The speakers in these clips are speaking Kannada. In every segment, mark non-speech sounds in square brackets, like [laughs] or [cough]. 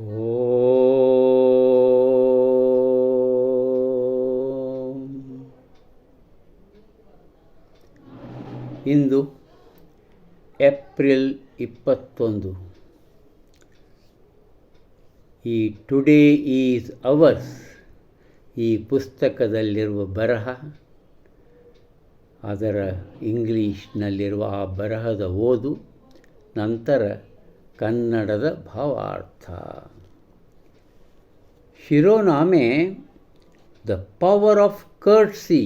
ಇಂದು ಏಪ್ರಿಲ್ ಇಪ್ಪತ್ತೊಂದು. ಈ ಟುಡೇ ಈಸ್ ಅವರ್ಸ್ ಈ ಪುಸ್ತಕದಲ್ಲಿರುವ ಬರಹ, ಅದರ ಇಂಗ್ಲೀಷ್ನಲ್ಲಿರುವ ಆ ಬರಹದ ಓದು, ನಂತರ ಕನ್ನಡದ ಭಾವಾರ್ಥ ಶಿರೋನಾಮೆ the power of courtesy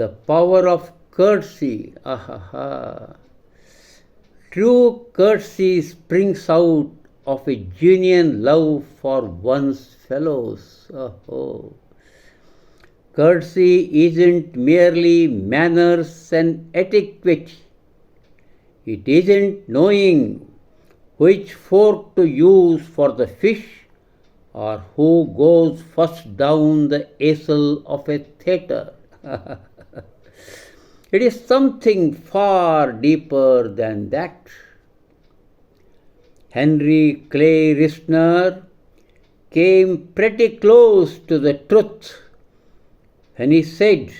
the power of courtesy. Ahaha. True courtesy springs out of a genuine love for one's fellows. Oh. Courtesy isn't merely manners and etiquette. it isn't knowing which fork to use for the fish or who goes first down the aisle of a theatre. [laughs] It is something far deeper than that. Henry Clay Risner came pretty close to the truth when he said,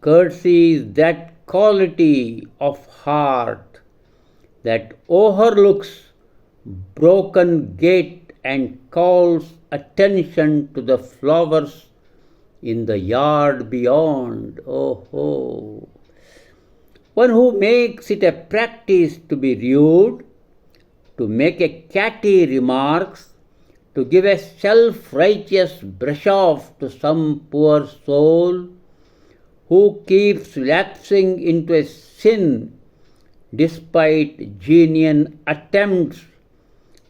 Courtesy is that quality of heart that overlooks broken gate and calls attention to the flowers in the yard beyond. Oh, oh. One who makes it a practice to be rude, to make a catty remarks, to give a self righteous brush off to some poor soul who keeps lapsing into a sin despite genuine attempts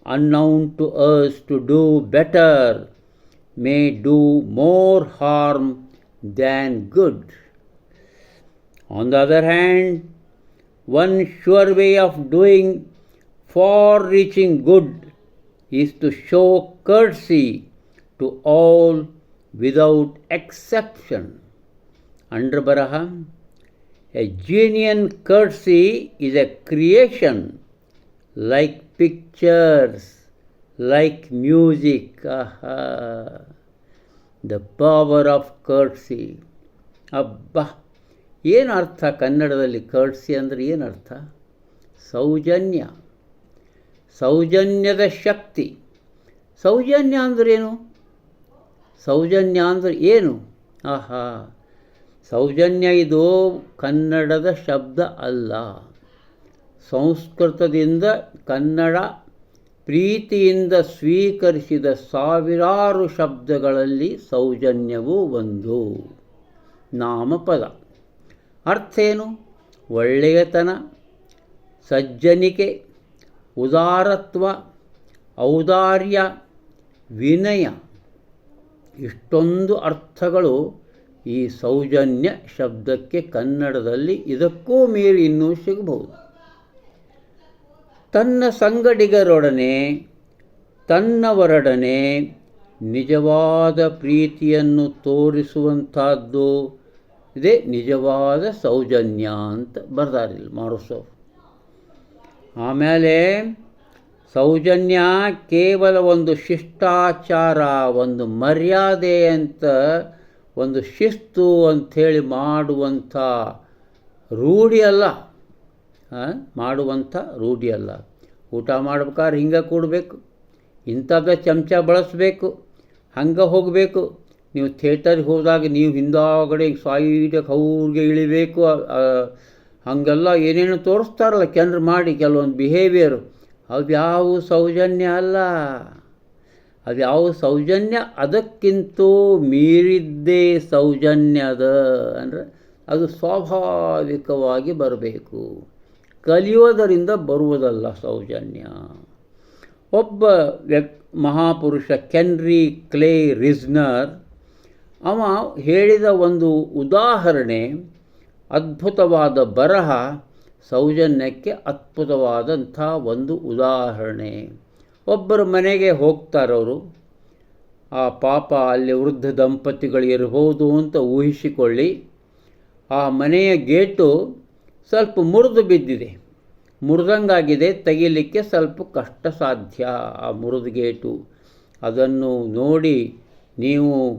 unknown to us to do better may do more harm than good. On the other hand, one sure way of doing far reaching good is to show courtesy to all without exception. Under Baraha, a genuine courtesy is a creation like pictures like music. Aha. The power of courtesy. ಅಬ್ಬ ಏನು ಅರ್ಥ ಕನ್ನಡದಲ್ಲಿ ಕರ್ಟ್ಸಿ ಅಂದರೆ ಏನು ಅರ್ಥ ಸೌಜನ್ಯ ಸೌಜನ್ಯದ ಶಕ್ತಿ ಸೌಜನ್ಯ ಅಂದ್ರೇನು ಸೌಜನ್ಯ ಅಂದರೆ ಏನು ಆಹಾ ಸೌಜನ್ಯ ಇದು ಕನ್ನಡದ ಶಬ್ದ ಅಲ್ಲ. ಸಂಸ್ಕೃತದಿಂದ ಕನ್ನಡ ಪ್ರೀತಿಯಿಂದ ಸ್ವೀಕರಿಸಿದ ಸಾವಿರಾರು ಶಬ್ದಗಳಲ್ಲಿ ಸೌಜನ್ಯವೂ ಒಂದು. ನಾಮಪದ. ಅರ್ಥೇನು ಒಳ್ಳೆಯತನ, ಸಜ್ಜನಿಕೆ, ಉದಾರತ್ವ, ಔದಾರ್ಯ, ವಿನಯ. ಇಷ್ಟೊಂದು ಅರ್ಥಗಳು ಈ ಸೌಜನ್ಯ ಶಬ್ದಕ್ಕೆ ಕನ್ನಡದಲ್ಲಿ ಇದಕ್ಕೂ ಮೀರಿ ಇನ್ನೂ ಸಿಗಬಹುದು. ತನ್ನ ಸಂಗಡಿಗರೊಡನೆ, ತನ್ನವರೊಡನೆ ನಿಜವಾದ ಪ್ರೀತಿಯನ್ನು ತೋರಿಸುವಂಥದ್ದು ಇದೇ ನಿಜವಾದ ಸೌಜನ್ಯ ಅಂತ ಬರ್ದಾರಿಲ್ಲ ಮಾರುಸೋ ಆಮೇಲೆ ಸೌಜನ್ಯ ಕೇವಲ ಒಂದು ಶಿಷ್ಟಾಚಾರ, ಒಂದು ಮರ್ಯಾದೆ ಅಂತ ಒಂದು ಶಿಸ್ತು ಅಂಥೇಳಿ ಮಾಡುವಂಥ ರೂಢಿಯಲ್ಲ ಮಾಡುವಂಥ ರೂಢಿಯಲ್ಲ ಊಟ ಮಾಡ್ಬೇಕಾದ್ರೆ ಹಿಂಗೆ ಕೂಡಬೇಕು ಇಂಥದ್ದ ಚಮಚ ಬಳಸಬೇಕು, ಹಂಗೆ ಹೋಗಬೇಕು. ನೀವು ಥಿಯೇಟರ್ಗೆ ಹೋದಾಗ ನೀವು ಹಿಂದಾಗಡೆ ಸೈಡಿಗೆ ಅವ್ರಿಗೆ ಇಳಿಬೇಕು ಹಾಗೆಲ್ಲ ಏನೇನು ತೋರಿಸ್ತಾರಲ್ಲ ಕೆನ್ರು ಮಾಡಿ ಕೆಲವೊಂದು ಬಿಹೇವಿಯರು ಅದು ಯಾವ ಸೌಜನ್ಯ ಅಲ್ಲ. ಅದ್ಯಾವ ಸೌಜನ್ಯ? ಅದಕ್ಕಿಂತ ಮೀರಿದ್ದೇ ಸೌಜನ್ಯದ ಅಂದರೆ ಅದು ಸ್ವಾಭಾವಿಕವಾಗಿ ಬರಬೇಕು. ಕಲಿಯೋದರಿಂದ ಬರುವುದಲ್ಲ ಸೌಜನ್ಯ. ಒಬ್ಬ ವ್ಯಕ್ ಮಹಾಪುರುಷ ಕೆನ್ರಿ ಕ್ಲೇ ರಿಸ್ನರ್, ಅವ ಹೇಳಿದ ಒಂದು ಉದಾಹರಣೆ, ಅದ್ಭುತವಾದ ಬರಹ ಸೌಜನ್ಯಕ್ಕೆ ಅದ್ಭುತವಾದಂಥ ಒಂದು ಉದಾಹರಣೆ. ಒಬ್ಬರ ಮನೆಗೆ ಹೋಗ್ತಾರವರು, ಆ ಪಾಪ ಅಲ್ಲಿ ವೃದ್ಧ ದಂಪತಿಗಳು ಇರಬಹುದು ಅಂತ ಊಹಿಸಿಕೊಳ್ಳಿ, ಆ ಮನೆಯ ಗೇಟು ಸ್ವಲ್ಪ ಮುರಿದು ಬಿದ್ದಿದೆ. ಮುರಿದಂಗಾಗಿದೆ, ತೆಗಿಲಿಕ್ಕೆ ಸ್ವಲ್ಪ ಕಷ್ಟ ಸಾಧ್ಯ ಆ ಮುರಿದು ಗೇಟು. ಅದನ್ನು ನೋಡಿ ನೀವು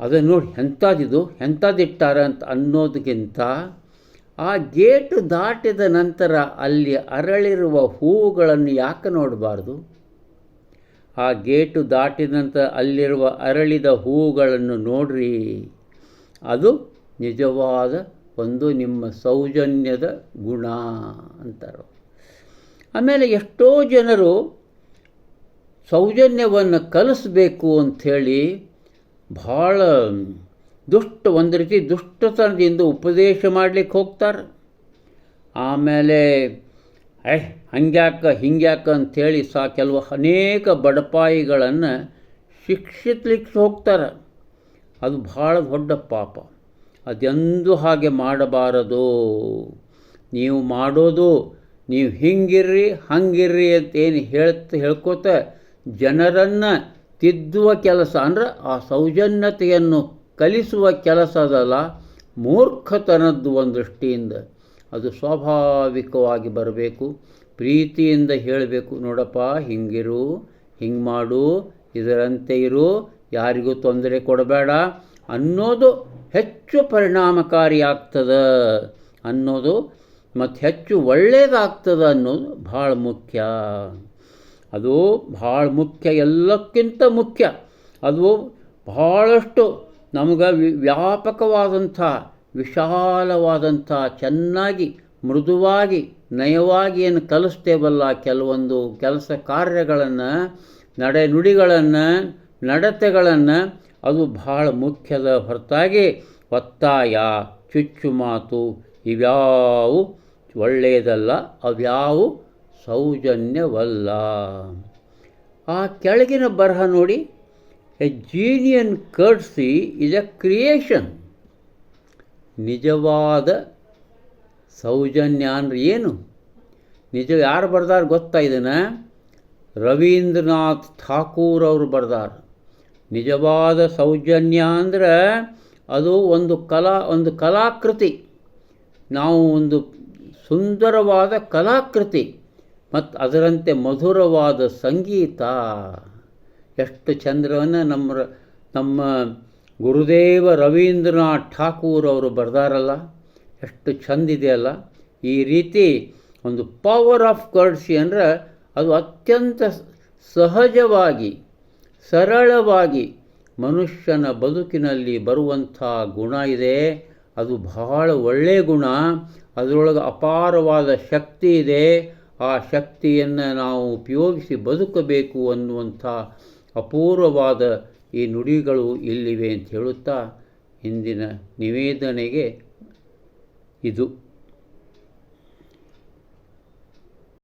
ಅದನ್ನು ನೋಡಿ, ಎಂಥದ್ದಿದು, ಎಂಥದ್ದಿಟ್ಟಾರ ಅಂತ ಅನ್ನೋದಕ್ಕಿಂತ ಆ ಗೇಟು ದಾಟಿದ ನಂತರ ಅಲ್ಲಿ ಅರಳಿರುವ ಹೂವುಗಳನ್ನು ಯಾಕೆ ನೋಡಬಾರ್ದು? ಆ ಗೇಟು ದಾಟಿದಂಥ ಅಲ್ಲಿರುವ ಅರಳಿದ ಹೂವುಗಳನ್ನು ನೋಡ್ರಿ. ಅದು ನಿಜವಾದ ಒಂದು ನಿಮ್ಮ ಸೌಜನ್ಯದ ಗುಣ ಅಂತಾರೆ ಆಮೇಲೆ ಎಷ್ಟೋ ಜನರು ಸೌಜನ್ಯವನ್ನು ಕಲಿಸ್ಬೇಕು ಅಂಥೇಳಿ ಭಾಳ ದುಷ್ಟ, ಒಂದು ರೀತಿ ದುಷ್ಟತನದಿಂದ ಉಪದೇಶ ಮಾಡಲಿಕ್ಕೆ ಹೋಗ್ತಾರೆ. ಆಮೇಲೆ ಏ, ಹಂಗ್ಯಾಕ ಹಿಂಗ್ಯಾಕ ಅಂಥೇಳಿ ಸಾ ಕೆಲವು ಅನೇಕ ಬಡಪಾಯಿಗಳನ್ನು ಶಿಕ್ಷಿಸ್ಲಿಕ್ಕೆ ಹೋಗ್ತಾರೆ. ಅದು ಭಾಳ ದೊಡ್ಡ ಪಾಪ. ಅದೆಂದೂ ಹಾಗೆ ಮಾಡಬಾರದು? ನೀವು ಮಾಡೋದು, ನೀವು ಹಿಂಗಿರ್ರಿ, ಹಂಗಿರ್ರಿ ಅಂತೇನು ಹೇಳ್ತ ಹೇಳ್ಕೋತ ಜನರನ್ನು ತಿದ್ದುವ ಕೆಲಸ ಅಂದರೆ ಆ ಸೌಜನ್ಯತೆಯನ್ನು ಕಲಿಸುವ ಕೆಲಸದಲ್ಲ ಮೂರ್ಖತನದ್ದು ಒಂದು ದೃಷ್ಟಿಯಿಂದ ಅದು ಸ್ವಾಭಾವಿಕವಾಗಿ ಬರಬೇಕು. ಪ್ರೀತಿಯಿಂದ ಹೇಳಬೇಕು, ನೋಡಪ್ಪ, ಹಿಂಗಿರು, ಹಿಂಗೆ ಮಾಡು, ಇದರಂತೆ ಇರು, ಯಾರಿಗೂ ತೊಂದರೆ ಕೊಡಬೇಡ ಅನ್ನೋದು ಹೆಚ್ಚು ಪರಿಣಾಮಕಾರಿಯಾಗ್ತದೆ ಅನ್ನೋದು ಮತ್ತು ಹೆಚ್ಚು ಒಳ್ಳೆಯದಾಗ್ತದೆ ಅನ್ನೋದು ಭಾಳ ಮುಖ್ಯ. ಅದು ಭಾಳ ಮುಖ್ಯ, ಎಲ್ಲಕ್ಕಿಂತ ಮುಖ್ಯ. ಅದು ಭಾಳಷ್ಟು ನಮಗೆ ವ್ಯಾಪಕವಾದಂಥ ವಿಶಾಲವಾದಂಥ ಚೆನ್ನಾಗಿ, ಮೃದುವಾಗಿ, ನಯವಾಗಿ ಏನು ಕಲಿಸ್ತೇವಲ್ಲ ಕೆಲವೊಂದು ಕೆಲಸ ಕಾರ್ಯಗಳನ್ನು ನಡೆನುಡಿಗಳನ್ನು ನಡತೆಗಳನ್ನು, ಅದು ಬಹಳ ಮುಖ್ಯದ ಹೊರತಾಗಿ ಒತ್ತಾಯ ಚುಚ್ಚು ಮಾತು ಇವ್ಯಾವು ಒಳ್ಳೆಯದಲ್ಲ, ಅವ್ಯಾವು ಸೌಜನ್ಯವಲ್ಲ. ಆ ಕೆಳಗಿನ ಬರಹ ನೋಡಿ, ಎ ಜೀನಿಯನ್ ಕರ್ಸಿ ಇಸ್ ಎ ಕ್ರಿಯೇಷನ್ ನಿಜವಾದ ಸೌಜನ್ಯ ಅಂದ್ರೆ ಏನು? ನಿಜ ಯಾರು ಬರ್ದಾರ ಗೊತ್ತಾ ಇದನ್ನು? ರವೀಂದ್ರನಾಥ್ ಠಾಕೂರ್ ಅವರು ಬರ್ದಾರ. ನಿಜವಾದ ಸೌಜನ್ಯ ಅಂದ್ರೆ ಅದು ಒಂದು ಕಲಾ, ಒಂದು ಕಲಾಕೃತಿ. ನಾವು ಒಂದು ಸುಂದರವಾದ ಕಲಾಕೃತಿ ಮತ್ತು ಅದರಂತೆ ಮಧುರವಾದ ಸಂಗೀತ. ಎಷ್ಟು ಚಂದ್ರವನ್ನು ನಮ್ಮ ನಮ್ಮ ಗುರುದೇವ ರವೀಂದ್ರನಾಥ್ ಠಾಕೂರ್ ಅವರು ಬರೆದಾರಲ್ಲ, ಎಷ್ಟು ಚಂದಿದೆಯಲ್ಲ ಈ ರೀತಿ ಒಂದು ಪವರ್ ಆಫ್ ಕರ್ಡ್ಸಿ ಅಂದರೆ ಅದು ಅತ್ಯಂತ ಸಹಜವಾಗಿ, ಸರಳವಾಗಿ ಮನುಷ್ಯನ ಬದುಕಿನಲ್ಲಿ ಬರುವಂಥ ಗುಣ ಇದೆ. ಅದು ಬಹಳ ಒಳ್ಳೆಯ ಗುಣ. ಅದರೊಳಗೆ ಅಪಾರವಾದ ಶಕ್ತಿ ಇದೆ. ಆ ಶಕ್ತಿಯನ್ನು ನಾವು ಉಪಯೋಗಿಸಿ ಬದುಕಬೇಕು ಅನ್ನುವಂಥ ಅಪೂರ್ವವಾದ ಈ ನುಡಿಗಳು ಇಲ್ಲಿವೆ ಅಂತ ಹೇಳುತ್ತಾ ಇಂದಿನ ನಿವೇದನೆಗೆ ಇದು.